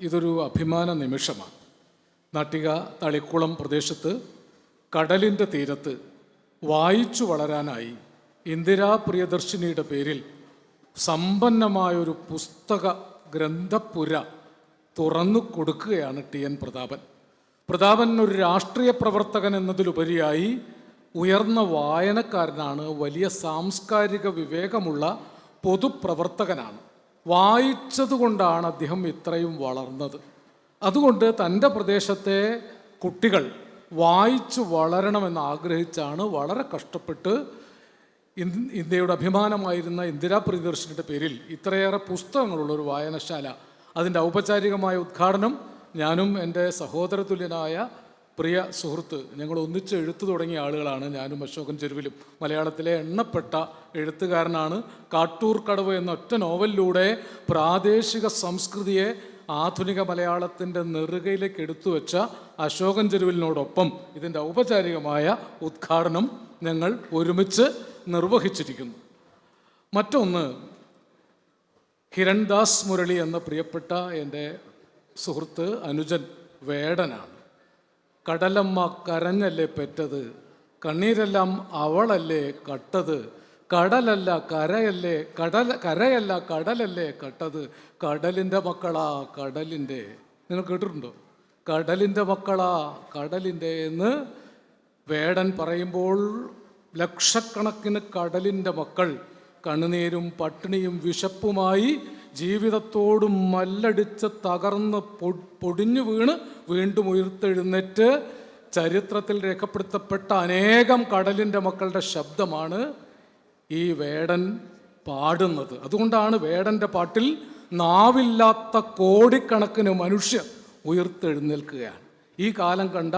ഇതൊരു അഭിമാന നിമിഷമാണ്. നാട്ടിക തളിക്കുളം പ്രദേശത്ത് കടലിന്റെ തീരത്ത് വായിച്ചു വളരാനായി ഇന്ദിരാ പ്രിയദർശിനിയുടെ പേരിൽ സമ്പന്നമായൊരു പുസ്തക ഗ്രന്ഥപുര തുറന്നു കൊടുക്കുകയാണ് ടി എൻ പ്രതാപൻ. പ്രതാപൻ ഒരു രാഷ്ട്രീയ പ്രവർത്തകൻ എന്നതിലുപരിയായി ഉയർന്ന വായനക്കാരനാണ് വലിയ സാംസ്കാരിക വിവേകമുള്ള പൊതുപ്രവർത്തകനാണ്. വായിച്ചതുകൊണ്ടാണ് അദ്ദേഹം ഇത്രയും വളർന്നത്. അതുകൊണ്ട് തന്റെ പ്രദേശത്തെ കുട്ടികൾ വായിച്ചു വളരണമെന്ന് ആഗ്രഹിച്ചാണ് വളരെ കഷ്ടപ്പെട്ട് ഇന്ത്യയുടെ അഭിമാനമായിരുന്ന ഇന്ദിരാ പ്രിയദർശിനിയുടെ പേരിൽ ഇത്രയേറെ പുസ്തകങ്ങളുള്ള ഒരു വായനശാല. അതിന്റെ ഔപചാരികമായ ഉദ്ഘാടനം ഞാനും എന്റെ സഹോദരതുല്യനായ പ്രിയ സുഹൃത്ത് ഞങ്ങൾ ഒന്നിച്ച് എഴുത്ത് തുടങ്ങിയ ആളുകളാണ് ഞാനും അശോകൻ ചെരുവിലും. മലയാളത്തിലെ എണ്ണപ്പെട്ട എഴുത്തുകാരനാണ് കാട്ടൂർ കടവ് എന്ന ഒറ്റ നോവലിലൂടെ പ്രാദേശിക സംസ്കൃതിയെ ആധുനിക മലയാളത്തിന്റെ നെറുകയിലേക്ക് എടുത്തു വെച്ച അശോകൻ ചെരുവിലിനോടൊപ്പം ഇതിന്റെ ഔപചാരികമായ ഉദ്ഘാടനം ഞങ്ങൾ ഒരുമിച്ച് നിർവഹിച്ചിരിക്കുന്നു. മറ്റൊന്ന് ഹിരൺദാസ് മുരളി എന്ന പ്രിയപ്പെട്ട എന്റെ സുഹൃത്ത് അനുജൻ വേടനാണ്. കടലമ്മ കരഞ്ഞല്ലേ പെറ്റത്? കണ്ണീരെല്ലാം അവളല്ലേ കട്ടത്? കടലല്ല കരയല്ലേ കടൽ കരയല്ല കടലല്ലേ കട്ടത്? കടലിന്റെ മക്കളാ കടലിന്റെ നിങ്ങൾ കേട്ടിട്ടുണ്ടോ? കടലിന്റെ മക്കളാ കടലിന്റെ എന്ന് വേടൻ പറയുമ്പോൾ ലക്ഷക്കണക്കിന് കടലിന്റെ മക്കൾ കണ്ണുനീരും പട്ടിണിയും വിശപ്പുമായി ജീവിതത്തോടും മല്ലടിച്ച് തകർന്ന് പൊടിഞ്ഞു വീണ് വീണ്ടും ഉയർത്തെഴുന്നേറ്റ് ചരിത്രത്തിൽ രേഖപ്പെടുത്തപ്പെട്ട അനേകം കടലിന്റെ മക്കളുടെ ശബ്ദമാണ് ഈ വേടൻ പാടുന്നത്. അതുകൊണ്ടാണ് വേടന്റെ പാട്ടിൽ നാവില്ലാത്ത കോടിക്കണക്കിന് മനുഷ്യർ ഉയർത്തെഴുന്നേൽക്കുകയാണ്. ഈ കാലം കണ്ട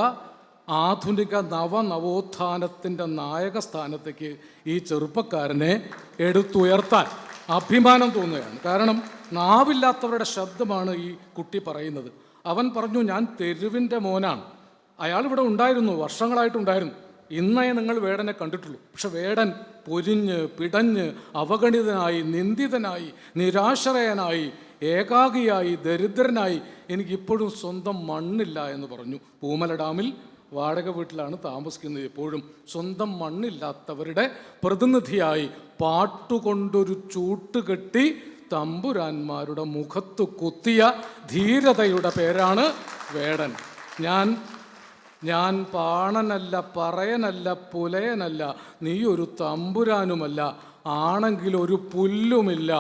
ആധുനിക നവനവോത്ഥാനത്തിന്റെ നായക സ്ഥാനത്തേക്ക് ഈ ചെറുപ്പക്കാരനെ എടുത്തുയർത്താൻ അഭിമാനം തോന്നുകയാണ്. കാരണം നാവില്ലാത്തവരുടെ ശബ്ദമാണ് ഈ കുട്ടി പറയുന്നത്. അവൻ പറഞ്ഞു ഞാൻ തെരുവിന്റെ മോനാണ്. അയാൾ ഇവിടെ ഉണ്ടായിരുന്നു. വർഷങ്ങളായിട്ടുണ്ടായിരുന്നു ഇന്നേ നിങ്ങൾ വേടനെ കണ്ടിട്ടുള്ളൂ. പക്ഷെ വേടൻ പൊരിഞ്ഞ് പിടഞ്ഞ് അവഗണിതനായി നിന്ദിതനായി നിരാശ്രയനായി ഏകാഗിയായി ദരിദ്രനായി എനിക്കിപ്പോഴും സ്വന്തം മണ്ണില്ല എന്ന് പറഞ്ഞു. പൂമല ഡാമിൽ വാടക വീട്ടിലാണ് താമസിക്കുന്നത് എപ്പോഴും. സ്വന്തം മണ്ണില്ലാത്തവരുടെ പ്രതിനിധിയായി പാട്ടുകൊണ്ടൊരു ചൂട്ട് കെട്ടി തമ്പുരാന്മാരുടെ മുഖത്ത് കുത്തിയ ധീരതയുടെ പേരാണ് വേടൻ. ഞാൻ ഞാൻ പാണനല്ല പറയനല്ല പുലയനല്ല നീ ഒരു തമ്പുരാനുമല്ല ആണെങ്കിൽ ഒരു പുല്ലുമില്ല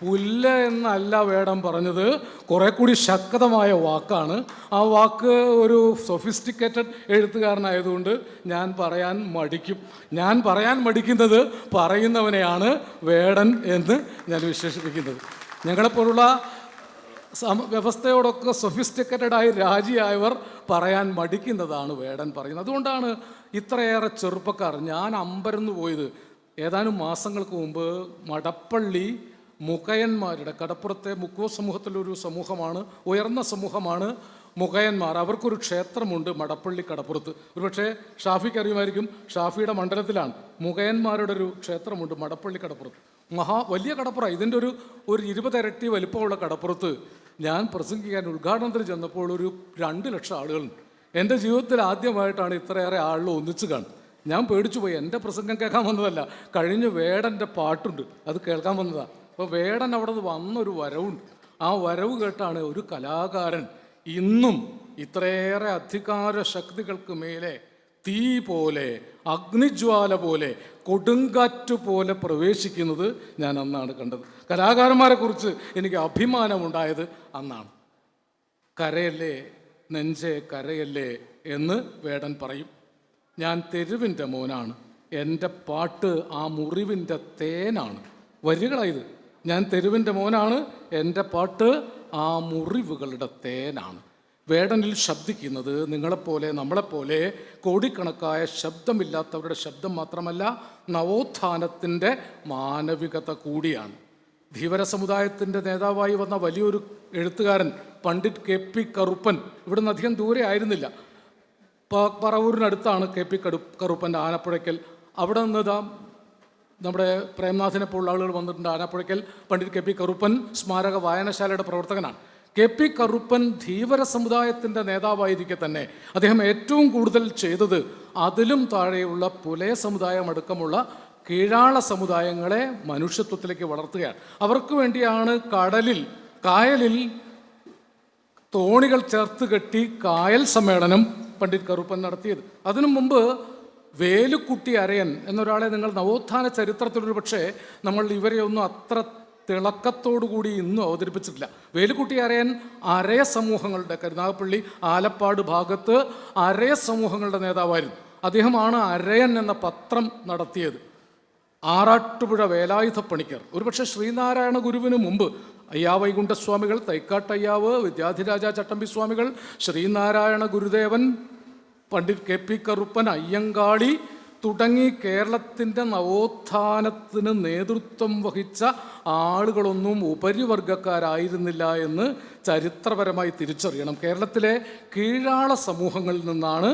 പുല്ല് എന്നല്ല വേടം പറഞ്ഞത്. കുറെ കൂടി ശക്തമായ വാക്കാണ്. ആ വാക്ക് ഒരു സൊഫിസ്റ്റിക്കേറ്റഡ് എഴുത്തുകാരനായതുകൊണ്ട് ഞാൻ പറയാൻ മടിക്കും. ഞാൻ പറയാൻ മടിക്കുന്നത് പറയുന്നവനെയാണ് വേടൻ എന്ന് ഞാൻ വിശേഷിപ്പിക്കുന്നത്. ഞങ്ങളെപ്പോലുള്ള സമ വ്യവസ്ഥയോടൊക്കെ സൊഫിസ്റ്റിക്കേറ്റഡായി രാജിയായവർ പറയാൻ മടിക്കുന്നതാണ് വേടൻ പറയുന്നത്. അതുകൊണ്ടാണ് ഇത്രയേറെ ചെറുപ്പക്കാർ ഞാൻ അമ്പരന്ന് പോയത് ഏതാനും മാസങ്ങൾക്ക് മുമ്പ് മടപ്പള്ളി മുഖയന്മാരുടെ കടപ്പുറത്തെ മുക്കോ സമൂഹത്തിലൊരു സമൂഹമാണ് ഉയർന്ന സമൂഹമാണ് മുഖയന്മാർ. അവർക്കൊരു ക്ഷേത്രമുണ്ട് മടപ്പള്ളി കടപ്പുറത്ത്. ഒരുപക്ഷേ ഷാഫിക്ക് അറിയുമായിരിക്കും ഷാഫിയുടെ മണ്ഡലത്തിലാണ് മുഖയന്മാരുടെ ഒരു ക്ഷേത്രമുണ്ട് മടപ്പള്ളി കടപ്പുറത്ത്. മഹാ വലിയ കടപ്പുറ. ഇതിന്റെ ഒരു ഒരു ഇരുപതിരട്ടി വലിപ്പമുള്ള കടപ്പുറത്ത് ഞാൻ പ്രസംഗിക്കാൻ ഉദ്ഘാടനത്തിന് ചെന്നപ്പോൾ ഒരു രണ്ട് ലക്ഷം ആളുകളുണ്ട്. എന്റെ ജീവിതത്തിൽ ആദ്യമായിട്ടാണ് ഇത്രയേറെ ആളുകൾ ഒന്നിച്ച് കാണും ഞാൻ പേടിച്ചു പോയി എന്റെ പ്രസംഗം കേൾക്കാൻ വന്നതല്ല കഴിഞ്ഞ വേടന്റെ പാട്ടുണ്ട്. അത് കേൾക്കാൻ വന്നതാണ് അപ്പോൾ വേടൻ അവിടെ നിന്ന് വന്നൊരു വരവുണ്ട്. ആ വരവ് കേട്ടാണ് ഒരു കലാകാരൻ ഇന്നും ഇത്രയേറെ അധികാര ശക്തികൾക്ക് മേലെ തീ പോലെ അഗ്നിജ്വാല പോലെ കൊടുങ്കാറ്റ് പോലെ പ്രവേശിക്കുന്നത് ഞാൻ അന്നാണ് കണ്ടത്. കലാകാരന്മാരെ കുറിച്ച് എനിക്ക് അഭിമാനമുണ്ടായത് അന്നാണ്. കരയല്ലേ നെഞ്ചെ കരയല്ലേ എന്ന് വേടൻ പറയും. ഞാൻ തെരുവിന്റെ മോനാണ്. എന്റെ പാട്ട് ആ മുറിവിന്റെ തേനാണ്. വരികളായത് ഞാൻ തെരുവിന്റെ മോനാണ് എന്റെ പാട്ട് ആ മുറിവുകളുടെ തേനാണ്. വേടനിൽ ശബ്ദിക്കുന്നത് നിങ്ങളെപ്പോലെ നമ്മളെപ്പോലെ കോടിക്കണക്കായ ശബ്ദമില്ലാത്തവരുടെ ശബ്ദം മാത്രമല്ല നവോത്ഥാനത്തിന്റെ മാനവികത കൂടിയാണ്. ധീവര സമുദായത്തിന്റെ നേതാവായി വന്ന വലിയൊരു എഴുത്തുകാരൻ പണ്ഡിറ്റ് കെ പി കറുപ്പൻ ഇവിടുന്ന് അധികം ദൂരെ ആയിരുന്നില്ല. പറവൂരിനടുത്താണ് കെ പി കടു കറുപ്പന്റെ ആനപ്പുഴയ്ക്കൽ. അവിടെ നിന്ന് നമ്മുടെ പ്രേംനാഥിനെ പോലുള്ള ആളുകൾ വന്നിട്ടുണ്ട്. ആനപ്പുഴയ്ക്കൽ പണ്ഡിറ്റ് കെ പി കറുപ്പൻ സ്മാരക വായനശാലയുടെ പ്രവർത്തകനാണ്. കെ പി കറുപ്പൻ ധീവര സമുദായത്തിന്റെ നേതാവായിരിക്കെ തന്നെ. അദ്ദേഹം ഏറ്റവും കൂടുതൽ ചെയ്തത് അതിലും താഴെയുള്ള പുലയ സമുദായം അടക്കമുള്ള കീഴാള സമുദായങ്ങളെ മനുഷ്യത്വത്തിലേക്ക് വളർത്തുകയാണ്. അവർക്ക് വേണ്ടിയാണ് കടലിൽ കായലിൽ തോണികൾ ചേർത്ത് കെട്ടി കായൽ സമ്മേളനം പണ്ഡിറ്റ് കറുപ്പൻ നടത്തിയത്. അതിനു മുമ്പ് വേലുക്കുട്ടി അരയൻ എന്നൊരാളെ നിങ്ങൾ നവോത്ഥാന ചരിത്രത്തിലൊരു പക്ഷേ നമ്മൾ ഇവരെ ഒന്നും അത്ര കൂടി ഇന്നും അവതരിപ്പിച്ചിട്ടില്ല. വേലുക്കുട്ടി അരയൻ അരയ സമൂഹങ്ങളുടെ കരുനാഗപ്പള്ളി ആലപ്പാട് ഭാഗത്ത് അരയ സമൂഹങ്ങളുടെ നേതാവായിരുന്നു. അദ്ദേഹമാണ് അരയൻ എന്ന പത്രം നടത്തിയത്. ആറാട്ടുപുഴ വേലായുധ പണിക്കർ ഒരുപക്ഷെ ശ്രീനാരായണ ഗുരുവിന് മുമ്പ് അയ്യാവൈകുണ്ഠസ്വാമികൾ തൈക്കാട്ടയ്യാവ് വിദ്യാധിരാജ ചട്ടമ്പി സ്വാമികൾ ശ്രീനാരായണ ഗുരുദേവൻ പണ്ഡിറ്റ് കെ പി കറുപ്പൻ അയ്യങ്കാളി തുടങ്ങി കേരളത്തിന്റെ നവോത്ഥാനത്തിന് നേതൃത്വം വഹിച്ച ആളുകളൊന്നും ഉപരിവർഗക്കാരായിരുന്നില്ല എന്ന് ചരിത്രപരമായി തിരിച്ചറിയണം. കേരളത്തിലെ കീഴാള സമൂഹങ്ങളിൽ നിന്നാണ്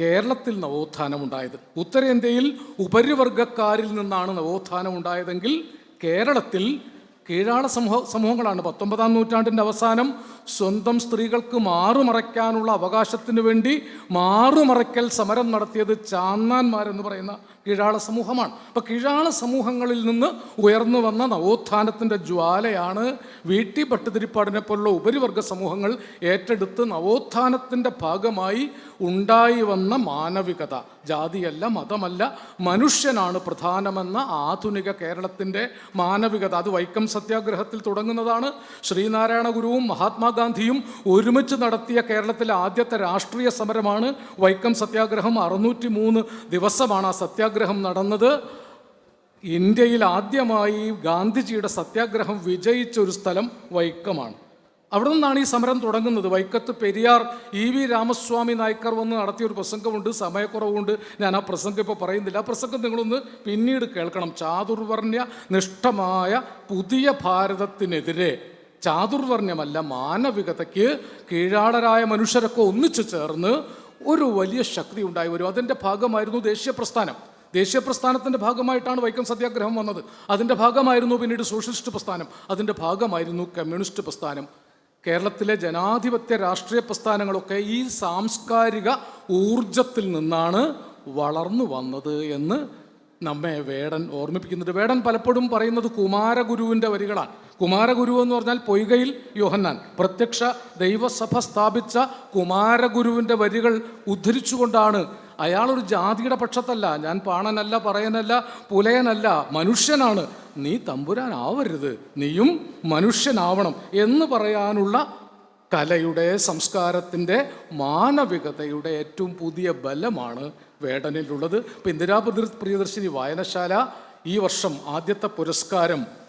കേരളത്തിൽ നവോത്ഥാനം ഉണ്ടായത് ഉത്തരേന്ത്യയിൽ ഉപരിവർഗക്കാരിൽ നിന്നാണ് നവോത്ഥാനം ഉണ്ടായതെങ്കിൽ കേരളത്തിൽ കീഴാള സമൂഹ സമൂഹങ്ങളാണ്. പത്തൊമ്പതാം നൂറ്റാണ്ടിന്റെ അവസാനം സ്വന്തം സ്ത്രീകൾക്ക് മാറുമറയ്ക്കാനുള്ള അവകാശത്തിന് വേണ്ടി മാറുമറയ്ക്കൽ സമരം നടത്തിയത് ചാന്നാന്മാരെന്ന് പറയുന്ന കീഴാള സമൂഹമാണ്. അപ്പോൾ കീഴാള സമൂഹങ്ങളിൽ നിന്ന് ഉയർന്നു വന്ന നവോത്ഥാനത്തിന്റെ ജ്വാലയാണ് വീട്ടി ഭട്ടതിരിപ്പാടിനെ പോലുള്ള ഉപരിവർഗ സമൂഹങ്ങൾ ഏറ്റെടുത്ത് നവോത്ഥാനത്തിന്റെ ഭാഗമായി ഉണ്ടായി വന്ന മാനവികത. ജാതിയല്ല മതമല്ല മനുഷ്യനാണ് പ്രധാനമെന്ന ആധുനിക കേരളത്തിന്റെ മാനവികത. അത് വൈക്കം സത്യാഗ്രഹത്തിൽ തുടങ്ങുന്നതാണ്. ശ്രീനാരായണ ഗുരുവും മഹാത്മാഗാന്ധിയും ഒരുമിച്ച് നടത്തിയ കേരളത്തിലെ ആദ്യത്തെ രാഷ്ട്രീയ സമരമാണ് വൈക്കം സത്യാഗ്രഹം. അറുന്നൂറ്റി മൂന്ന് ദിവസമാണ് ആ സത്യാഗ്രഹം. നടന്നത്. ഇന്ത്യയിൽ ആദ്യമായി ഗാന്ധിജിയുടെ സത്യാഗ്രഹം വിജയിച്ച ഒരു സ്ഥലം വൈക്കമാണ്. അവിടെ നിന്നാണ് ഈ സമരം തുടങ്ങുന്നത്. വൈക്കത്ത് പെരിയാർ ഇ വി രാമസ്വാമി നായ്ക്കർ വന്ന് നടത്തിയ ഒരു പ്രസംഗമുണ്ട്. സമയക്കുറവുണ്ട്. ഞാൻ ആ പ്രസംഗം ഇപ്പോൾ പറയുന്നില്ല. ആ പ്രസംഗം നിങ്ങളൊന്ന് പിന്നീട് കേൾക്കണം. ചാതുർവർണ്യ നിഷ്ഠമായ പുതിയ ഭാരതത്തിനെതിരെ. ചാതുർവർണ്യമല്ല മാനവികതയ്ക്ക് കീഴാളരായ മനുഷ്യരൊക്കെ ഒന്നിച്ചു ചേർന്ന് ഒരു വലിയ ശക്തി ഉണ്ടായി വരും. അതിന്റെ ഭാഗമായിരുന്നു ദേശീയ പ്രസ്ഥാനം. ദേശീയ പ്രസ്ഥാനത്തിന്റെ ഭാഗമായിട്ടാണ് വൈക്കം സത്യാഗ്രഹം വന്നത്. അതിന്റെ ഭാഗമായിരുന്നു പിന്നീട് സോഷ്യലിസ്റ്റ് പ്രസ്ഥാനം. അതിന്റെ ഭാഗമായിരുന്നു കമ്മ്യൂണിസ്റ്റ് പ്രസ്ഥാനം. കേരളത്തിലെ ജനാധിപത്യ രാഷ്ട്രീയ പ്രസ്ഥാനങ്ങളൊക്കെ ഈ സാംസ്കാരിക ഊർജത്തിൽ നിന്നാണ് വളർന്നു വന്നത് എന്ന് നമ്മെ വേടൻ ഓർമ്മിപ്പിക്കുന്നുണ്ട്. വേടൻ പലപ്പോഴും പറയുന്നത് കുമാരഗുരുവിന്റെ വരികളാണ്. കുമാരഗുരു എന്ന് പറഞ്ഞാൽ പൊയ്കയിൽ യോഹന്നാൻ. പ്രത്യക്ഷ ദൈവസഭ സ്ഥാപിച്ച കുമാരഗുരുവിന്റെ വരികൾ ഉദ്ധരിച്ചുകൊണ്ടാണ് അയാളൊരു ജാതിയുടെ പക്ഷത്തല്ല. ഞാൻ പാണനല്ല പറയനല്ല പുലയനല്ല മനുഷ്യനാണ്. നീ തമ്പുരാനാവരുത്. നീയും മനുഷ്യനാവണം എന്ന് പറയാനുള്ള കലയുടെ സംസ്കാരത്തിന്റെ മാനവികതയുടെ ഏറ്റവും പുതിയ ബലമാണ് വേടനിലുള്ളത്. ഇപ്പം ഇന്ദിരാ പ്രിയദർശിനി വായനശാല ഈ വർഷം ആദ്യത്തെ പുരസ്കാരം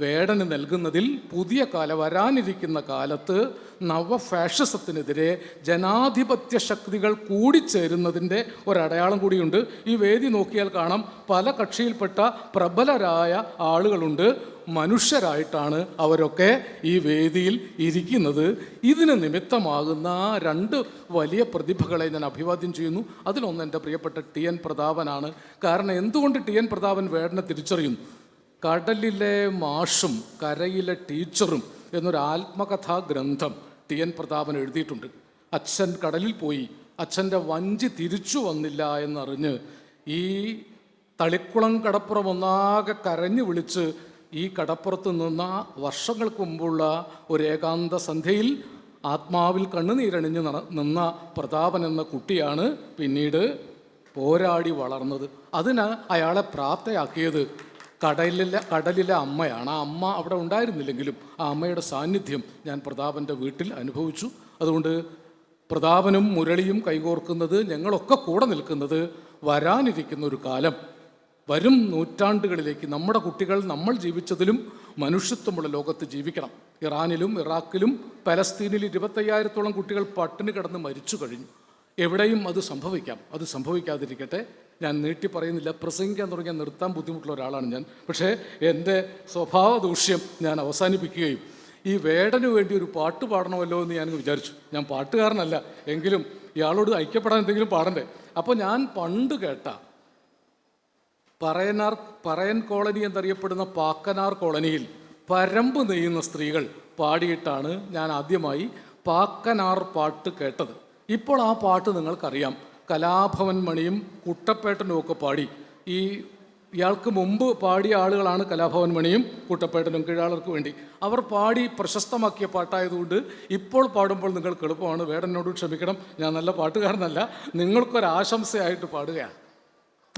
വേടന് നൽകുന്നതിൽ പുതിയ കാല വരാനിരിക്കുന്ന കാലത്ത് നവ ഫാഷിസത്തിനെതിരെ ജനാധിപത്യ ശക്തികൾ കൂടിച്ചേരുന്നതിന്റെ ഒരടയാളം കൂടിയുണ്ട്. ഈ വേദി നോക്കിയാൽ കാണാം പല കക്ഷിയിൽപ്പെട്ട പ്രബലരായ ആളുകളുണ്ട്. മനുഷ്യരായിട്ടാണ് അവരൊക്കെ ഈ വേദിയിൽ ഇരിക്കുന്നത്. ഇതിന് നിമിത്തമാകുന്ന രണ്ട് വലിയ പ്രതിഭകളെ ഞാൻ അഭിവാദ്യം ചെയ്യുന്നു. അതിലൊന്ന് എന്റെ പ്രിയപ്പെട്ട ടി എൻ പ്രതാപനാണ്. കാരണം എന്തുകൊണ്ട് ടി എൻ പ്രതാപൻ വേടനെ തിരിച്ചറിയുന്നു? കടലിലെ മാഷും കരയിലെ ടീച്ചറും എന്നൊരു ആത്മകഥാ ഗ്രന്ഥം ടി എൻ പ്രതാപൻ എഴുതിയിട്ടുണ്ട്. അച്ഛൻ കടലിൽ പോയി അച്ഛന്റെ വഞ്ചി തിരിച്ചു വന്നില്ല എന്നറിഞ്ഞ് ഈ തളിക്കുളം കടപ്പുറം ഒന്നാകെ കരഞ്ഞു വിളിച്ച് ഈ കടപ്പുറത്ത് നിന്ന വർഷങ്ങൾക്ക് മുമ്പുള്ള ഒരു ഏകാന്ത സന്ധ്യയിൽ ആത്മാവിൽ കണ്ണുനീരണിഞ്ഞ് നിന്ന പ്രതാപൻ എന്ന കുട്ടിയാണ് പിന്നീട് പോരാടി വളർന്നത്. അതിന് അയാളെ പ്രാപ്തയാക്കിയത് കടലിലെ കടലിലെ അമ്മയാണ്. ആ അമ്മ അവിടെ ഉണ്ടായിരുന്നില്ലെങ്കിലും ആ അമ്മയുടെ സാന്നിധ്യം ഞാൻ പ്രതാപന്റെ വീട്ടിൽ അനുഭവിച്ചു. അതുകൊണ്ട് പ്രതാപനും മുരളിയും കൈകോർക്കുന്നത് ഞങ്ങളൊക്കെ കൂടെ നിൽക്കുന്നത് വരാനിരിക്കുന്ന ഒരു കാലം. വരും നൂറ്റാണ്ടുകളിലേക്ക് നമ്മുടെ കുട്ടികൾ നമ്മൾ ജീവിച്ചതിലും മനുഷ്യത്വമുള്ള ലോകത്ത് ജീവിക്കണം. ഇറാനിലും ഇറാഖിലും പലസ്തീനിൽ ഇരുപത്തയ്യായിരത്തോളം കുട്ടികൾ പട്ടിണി കിടന്ന് മരിച്ചു കഴിഞ്ഞു. എവിടെയും അത് സംഭവിക്കാം. അത് സംഭവിക്കാതിരിക്കട്ടെ. ഞാൻ നീട്ടി പറയുന്നില്ല. പ്രസംഗിക്കാൻ തുടങ്ങിയാൽ നിർത്താൻ ബുദ്ധിമുട്ടുള്ള ഒരാളാണ് ഞാൻ. പക്ഷേ എന്റെ സ്വഭാവ ദൂഷ്യം ഞാൻ അവസാനിപ്പിക്കുകയും ഈ വേടന് വേണ്ടി ഒരു പാട്ട് പാടണമല്ലോ എന്ന് ഞാൻ വിചാരിച്ചു. ഞാൻ പാട്ടുകാരനല്ല. എങ്കിലും ഇയാളോട് ഐക്യപ്പെടാൻ എന്തെങ്കിലും പാടണ്ടേ? അപ്പോൾ ഞാൻ പണ്ട് കേട്ട പറയനാർ പറയൻ കോളനി എന്നറിയപ്പെടുന്ന പാക്കനാർ കോളനിയിൽ പരമ്പ് നെയ്യുന്ന സ്ത്രീകൾ പാടിയിട്ടാണ് ഞാൻ ആദ്യമായി പാക്കനാർ പാട്ട് കേട്ടത്. ഇപ്പോൾ ആ പാട്ട് നിങ്ങൾക്കറിയാം. കലാഭവൻ മണിയും കുട്ടപ്പേട്ടനും ഒക്കെ പാടി. ഈ ഇയാൾക്ക് മുമ്പ് പാടിയ ആളുകളാണ് കലാഭവൻ മണിയും കുട്ടപ്പേട്ടനും കീഴാളർക്ക് വേണ്ടി. അവർ പാടി പ്രശസ്തമാക്കിയ പാട്ടായതുകൊണ്ട് ഇപ്പോൾ പാടുമ്പോൾ നിങ്ങൾക്ക് എളുപ്പമാണ് വേടനോട് ക്ഷമിക്കണം. ഞാൻ നല്ല പാട്ടുകാരനല്ല. നിങ്ങൾക്കൊരാശംസയായിട്ട് പാടുകയാണ്.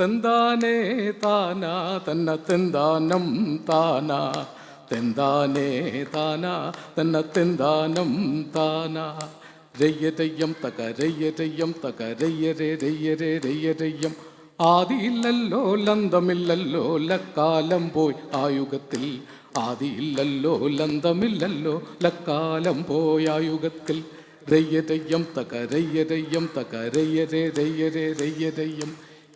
തെന്താനേ താനാ തന്ന തെന്താനം താനാ തെന്താനേ താനാ തന്ന തെന്താനം താനാ രയ്യരയ്യം തക രയ്യരയ്യം തക രയ്യരേ രയ്യരേ രയ്യരയ്യം. ആദിയില്ലല്ലോ ലന്തമില്ലല്ലോ ലക്കാലം പോയി. ആയുഗത്തിൽ ആദിയില്ലല്ലോ ലന്തമില്ലല്ലോ ലക്കാലം പോയായുഗത്തിൽ രയ്യരയ്യം തക രയ്യരയ്യം തക രയ്യരേ രയ്യരേ രയ്യരയ്യം.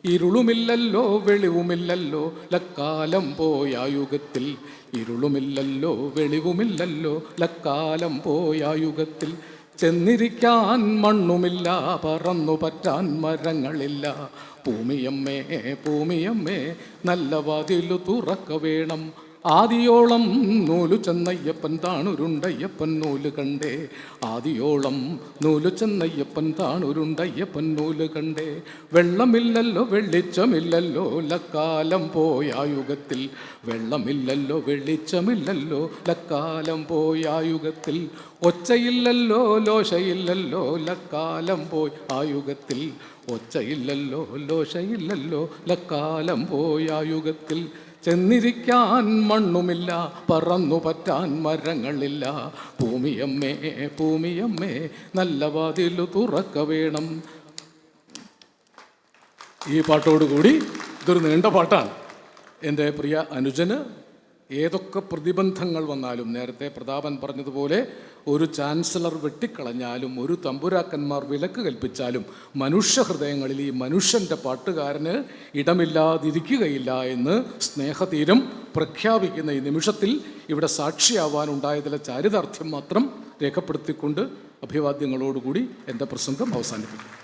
ഇരുളുമില്ലല്ലോ വെളിവുമില്ലല്ലോ ലക്കാലം പോയായുഗത്തിൽ ഇരുളുമില്ലല്ലോ വെളിവുമില്ലല്ലോ ലക്കാലം പോയായുഗത്തിൽ ചെന്നിരിക്കാൻ മണ്ണുമില്ല പറന്നു പറ്റാൻ മരങ്ങളില്ല. ഭൂമിയമ്മേ ഭൂമിയമ്മേ നല്ല വാതിലു തുറക്ക വേണം. ആദിയോളം നൂലു ചെന്നയ്യപ്പൻ താണുരുണ്ടയ്യപ്പൻ നൂൽ കണ്ടേ. ആദിയോളം നൂലു ചെന്നയ്യപ്പൻ താണുരുണ്ടയ്യപ്പൻ നൂൽ കണ്ടേ. വെള്ളമില്ലല്ലോ വെള്ളിച്ചമില്ലല്ലോ ലക്കാലം പോയായുഗത്തിൽ വെള്ളമില്ലല്ലോ വെള്ളിച്ചമില്ലല്ലോ ലക്കാലം പോയായുഗത്തിൽ ഒച്ചയില്ലല്ലോ ലോശയില്ലല്ലോ ലക്കാലം പോയി ആയുഗത്തിൽ. ഒച്ചയില്ലല്ലോ ലോശയില്ലല്ലോ ലക്കാലം പോയായുഗത്തിൽ ചെന്നിരിക്കാൻ മണ്ണുമില്ല പറന്നു പറ്റാൻ മരങ്ങളില്ല. ഭൂമിയമ്മേ ഭൂമിയമ്മേ നല്ല വാതിലു തുറക്ക വേണം. ഈ പാട്ടോടുകൂടി ഇതൊരു നീണ്ട പാട്ടാണ്. എന്റെ പ്രിയ അനുജന് ഏതൊക്കെ പ്രതിബന്ധങ്ങൾ വന്നാലും നേരത്തെ പ്രതാപൻ പറഞ്ഞതുപോലെ ഒരു ചാൻസലർ വെട്ടിക്കളഞ്ഞാലും ഒരു തമ്പുരാക്കന്മാർ വിലക്ക് കൽപ്പിച്ചാലും മനുഷ്യഹൃദയങ്ങളിൽ ഈ മനുഷ്യന്റെ പാട്ടുകാരന് ഇടമില്ലാതിരിക്കുകയില്ല എന്ന് സ്നേഹതീരം പ്രഖ്യാപിക്കുന്ന ഈ നിമിഷത്തിൽ ഇവിടെ സാക്ഷിയാവാനുണ്ടായതിലെ ചാരിതാർത്ഥ്യം മാത്രം രേഖപ്പെടുത്തിക്കൊണ്ട് അഭിവാദ്യങ്ങളോടുകൂടി എന്റെ പ്രസംഗം അവസാനിപ്പിക്കും